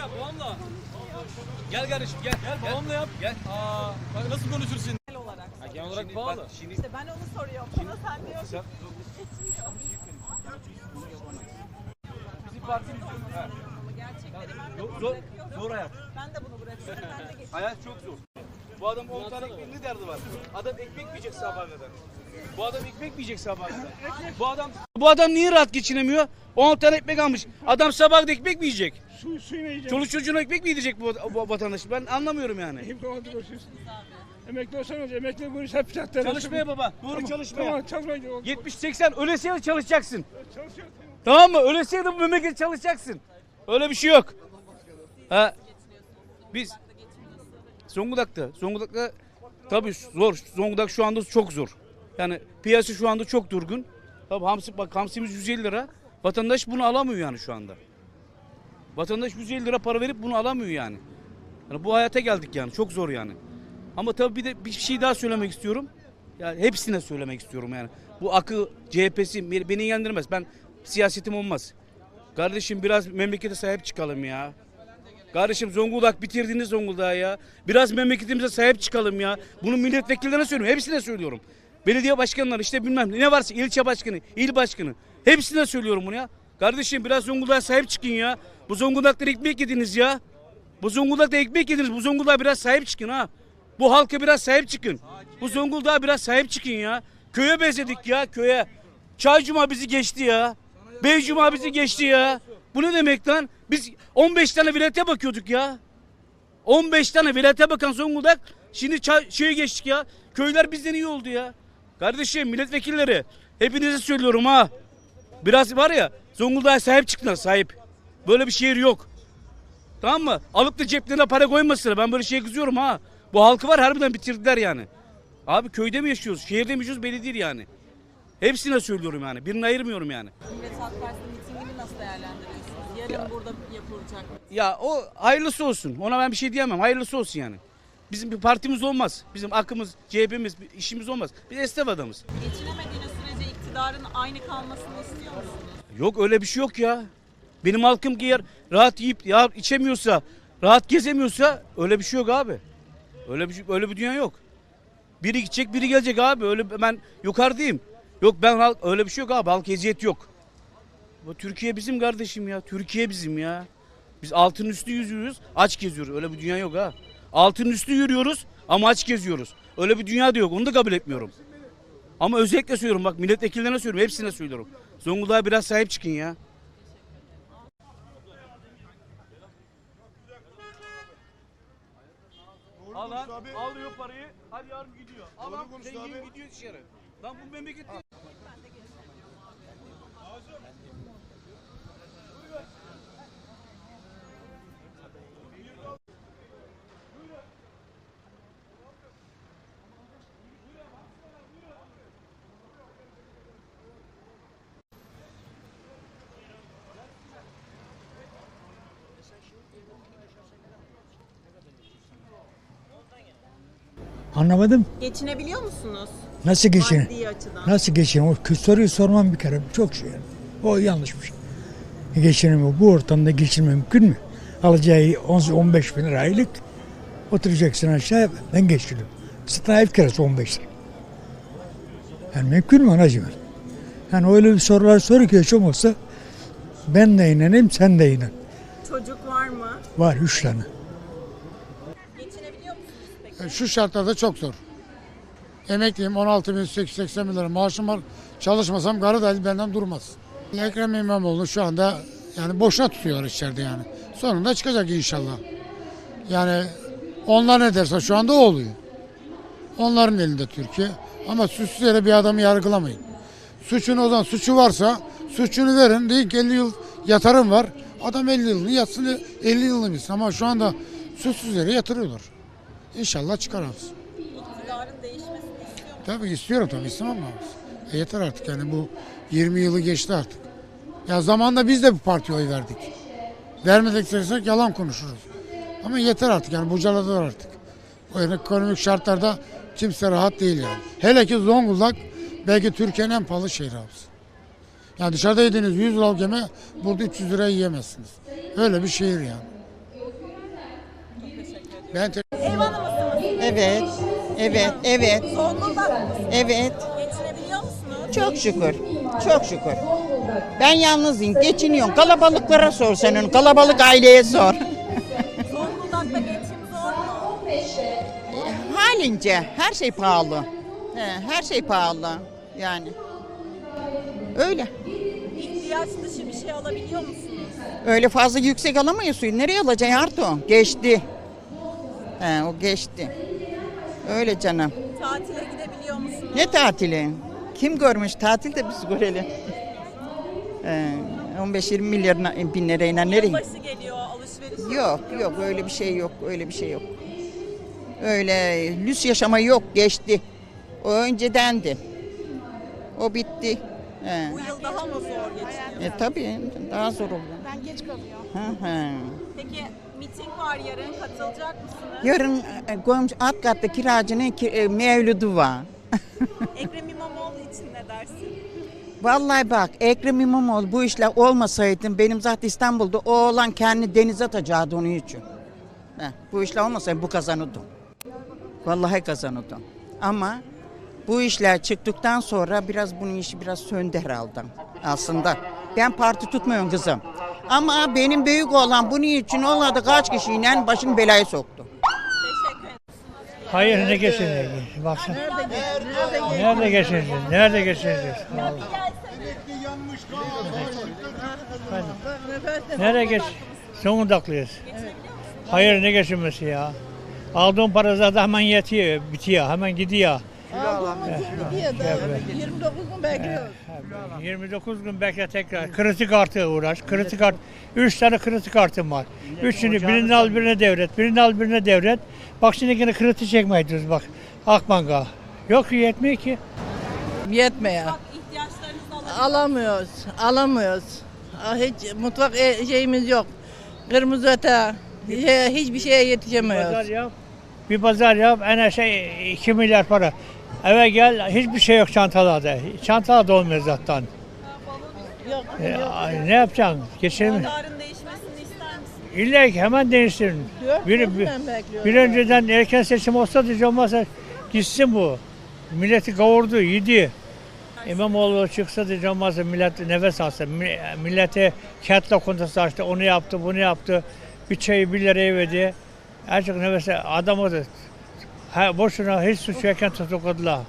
yap babamla. Gel kardeşim gel. Gel babamla yap. Gel. Aa, bak nasıl konuşursun? Genel olarak. Ha, genel olarak pahalı. Şimdi İşte ben onu soruyorum. Bana sen diyorsun. sen bizim partimiz yok. Gerçekleri ben de Zor, bunu zor, bırakıyorum. zor hayat. Ben de bunu bırakıyorum. Ben de geçiyorum. Hayat çok zor. Bu adam 10 tane ekmeğin ne derdi var? Adam ekmek yiyecek sabaha kadar? Bu adam ekmek yiyecek sabaha kadar? Bu adam bu adam niye rahat geçinemiyor? 10 tane ekmek almış. Adam sabah da ekmek mi yiyecek? Su, suyunu yiyeceğim. Çoluk çocuğuna ekmek mi yiyecek bu, bu vatandaş? Ben anlamıyorum yani. Hep dolandırı olsun. Emekli olsan olacak. Emekli iş hep zaten. Çalışmaya baba. Doğru çalışmaya. Tamam çalışmaya. 70-80 ölesiye de çalışacaksın. Çalışıyor. Tamam mı? Ölesiye de bu memlekette çalışacaksın. Öyle bir şey yok. Ha. Biz Zonguldak'ta, Zonguldak'ta tabii zor. Zonguldak şu anda çok zor. Yani piyasa şu anda çok durgun. Tabii hamsi bak hamsimiz 150 lira. Vatandaş bunu alamıyor yani şu anda. Vatandaş 150 lira para verip bunu alamıyor yani. Yani bu hayata geldik yani. Çok zor yani. Ama tabii bir de bir şey daha söylemek istiyorum. Yani hepsine söylemek istiyorum yani. Bu akı CHP'si beni ilgilendirmez. Ben siyasetim olmaz. Kardeşim biraz memlekete sahip çıkalım ya. Kardeşim Zonguldak bitirdiniz Zonguldak'ı ya. Biraz memleketimize sahip çıkalım ya. Bunu milletvekillerine söylüyorum. Hepsine söylüyorum. Belediye başkanları işte bilmem ne varsa ilçe başkanı, il başkanı. Hepsine söylüyorum bunu ya. Kardeşim biraz Zonguldak'a sahip çıkın ya. Bu Zonguldak'ta ekmek yediniz ya. Bu Zonguldak'ta ekmek yediniz. Bu Zonguldak'a biraz sahip çıkın ha. Bu halka biraz sahip çıkın. Bu Zonguldak'a biraz sahip çıkın ya. Köye benzedik ya köye. Çaycuma bizi geçti ya. Beycuma bizi geçti ya. Bu ne demek lan? Biz 15 tane vilayete bakıyorduk ya. 15 tane vilayete bakan Zonguldak şimdi şeye geçtik ya. Köyler bizden iyi oldu ya. Kardeşim milletvekilleri hepinize söylüyorum ha. Biraz var ya Zonguldak'a sahip çıktılar sahip. Böyle bir şehir yok. Tamam mı? Alıp da ceplerine para koymasınlar. Ben böyle şeye kızıyorum ha. Bu halkı var harbiden bitirdiler yani. Abi köyde mi yaşıyoruz? Şehirde mi yaşıyoruz? Belli değil yani. Hepsine söylüyorum yani. Birini ayırmıyorum yani. Cumhuriyet Halk Partisi mitingini nasıl değerlendiriyorsunuz? Yarın burada yapılacak. Ya o hayırlısı olsun. Ona ben bir şey diyemem. Hayırlısı olsun yani. Bizim bir partimiz olmaz. Bizim akımız, CHP'miz, işimiz olmaz. Biz esnaf adamız. Geçinemediğiniz sürece iktidarın aynı kalmasını istiyor musunuz? Yok öyle bir şey yok ya. Benim halkım ki yer rahat yiyip ya içemiyorsa, rahat gezemiyorsa öyle bir şey yok abi. Öyle bir şey, öyle bir dünya yok. Biri gidecek, biri gelecek abi. Öyle ben yukarıdayım. Yok ben halk öyle bir şey yok abi. Halk eziyet yok. Bu Türkiye bizim kardeşim ya. Türkiye bizim ya. Biz altın üstü yüzüyoruz, aç geziyoruz. Öyle bir dünya yok ha. Altın üstü yürüyoruz ama aç geziyoruz. Öyle bir dünya da yok. Onu da kabul etmiyorum. Ama özellikle söylüyorum bak milletvekillerine söylüyorum. Hepsine söylüyorum. Zonguldak'a biraz sahip çıkın ya. Al lan, alıyor parayı, hadi yarım gidiyor. Al lan, zengin gidiyor dışarı. Lan bu memleket Anlamadım. Geçinebiliyor musunuz? Nasıl geçin? Maddi açıdan. Nasıl geçin? O soruyu sormam bir kere. Çok şey. O yanlışmış. Geçinemiyor. Bu ortamda geçinme mümkün mü? Alacağı 10-15 bin lira aylık. Oturacaksın aşağı ben geçiriyorum. Sana ev kirası 15 lira. Yani mümkün mü anacığım? Yani öyle bir sorular soru ki hiç olmazsa ben de inanayım sen de inan. Çocuk var mı? Var üç tane. Peki? Şu şartlarda çok zor. Emekliyim 16 bin 80 bin lira maaşım var. Çalışmasam karı dahil benden durmaz. Ekrem İmamoğlu şu anda yani boşuna tutuyorlar içeride yani. Sonunda çıkacak inşallah. Yani onlar ne derse şu anda o oluyor. Onların elinde Türkiye. Ama suçsuz yere bir adamı yargılamayın. Suçunu o zaman suçu varsa suçunu verin. Deyin ki 50 yıl yatarım var. Adam 50 yılını yatsın 50 yılını bilsin. Ama şu anda suçsuz yere yatırıyorlar. İnşallah çıkar hapis. İktidarın değişmesini istiyor musunuz? Tabii istiyorum tabii istemem mi hapis? E yeter artık yani bu 20 yılı geçti artık. Ya zamanında biz de bu partiye oy verdik. Vermedik dersek yalan konuşuruz. Ama yeter artık yani bucaladılar artık. O ekonomik şartlarda kimse rahat değil yani. Hele ki Zonguldak belki Türkiye'nin en pahalı şehri hapis. Yani dışarıda yediğiniz 100 liralık yeme burada 300 liraya yiyemezsiniz. Öyle bir şehir yani. Ben. Evet, evet, evet, Zonguldak mısınız? evet. Geçinebiliyor musunuz? Çok şükür, çok şükür. Ben yalnızım, geçiniyorum. Kalabalıklara sor sen onu, kalabalık aileye sor. Zonguldak'ta geçim zor mu? Halince her şey pahalı. He, her şey pahalı yani. Öyle. İhtiyaç dışı bir şey alabiliyor musunuz? Öyle fazla yüksek alamayız suyu. Nereye alacaksın artık? Geçti. He, o geçti. Öyle canım. Tatile gidebiliyor musunuz? Ne tatili? Kim görmüş tatil de biz görelim. Ee, 15-20 milyar bin lirayla nereye? Yılbaşı geliyor alışveriş. Yok yok öyle bir şey yok öyle bir şey yok. Öyle lüks yaşama yok geçti. O öncedendi. O bitti. He. Bu yıl daha mı zor geçiyor? E tabii daha zor oluyor. Ben geç kalıyor. Hı hı. Peki miting var yarın katılacak mısınız? Yarın e, komşu alt katta kiracının ki, e, mevlüdü var. Ekrem İmamoğlu için ne dersin? Vallahi bak Ekrem İmamoğlu bu işler olmasaydı benim zaten İstanbul'da oğlan kendi denize atacaktı onun için. Heh, bu işler olmasaydı bu kazanırdım. Vallahi kazanırdım. Ama bu işler çıktıktan sonra biraz bunun işi biraz söndü herhalde aslında. Ben parti tutmuyorum kızım. Ama benim büyük olan bunun için olmadı kaç kişiyle başını belaya soktu. Hayır ne geçineceğiz? Baksana. Nerede geçineceğiz? Nerede. Efendim? Nereye geç? Zonguldak'lıyız. Hayır ne geçinmesi ya? Aldığım para zaten hemen yetiyor, bitiyor, hemen gidiyor. 29 gün bekliyoruz. 29 gün bekle tekrar. Kritik artı uğraş. Kritik art. 3 tane kritik artım var. Üçünü birini al birine devret. Birini al birine devret. Bak şimdi yine kritik çekmeye gidiyoruz bak. Akbank'a. Yok yetmiyor ki. Yetmiyor. Bak ihtiyaçlarınızı alabiliyor Alamıyoruz. Alamıyoruz. Hiç mutfak e- şeyimiz yok. Kırmızı öte. Hiçbir şeye Pazar yetişemiyoruz. yap. Bir pazar yap. En şey 2 milyar para. Eve gel hiçbir şey yok çantalarda. Çantalarda olmuyor zaten. Yok. E, ay, ne yapacaksın? Geçelim. Kararın değişmesini ister misiniz? İlla ki hemen değiştirin. Dört Bir, bir, bir önceden erken seçim olsa da olmazsa gitsin bu. Milleti kavurdu, yedi. İmamoğlu çıksa da olmazsa millet nefes alsa. Mi- Millete kent lokantası açtı, onu yaptı, bunu yaptı. Bir çayı bir liraya verdi. Azıcık nefes adamı da ha, boşuna hiç suç yokken tutukladılar.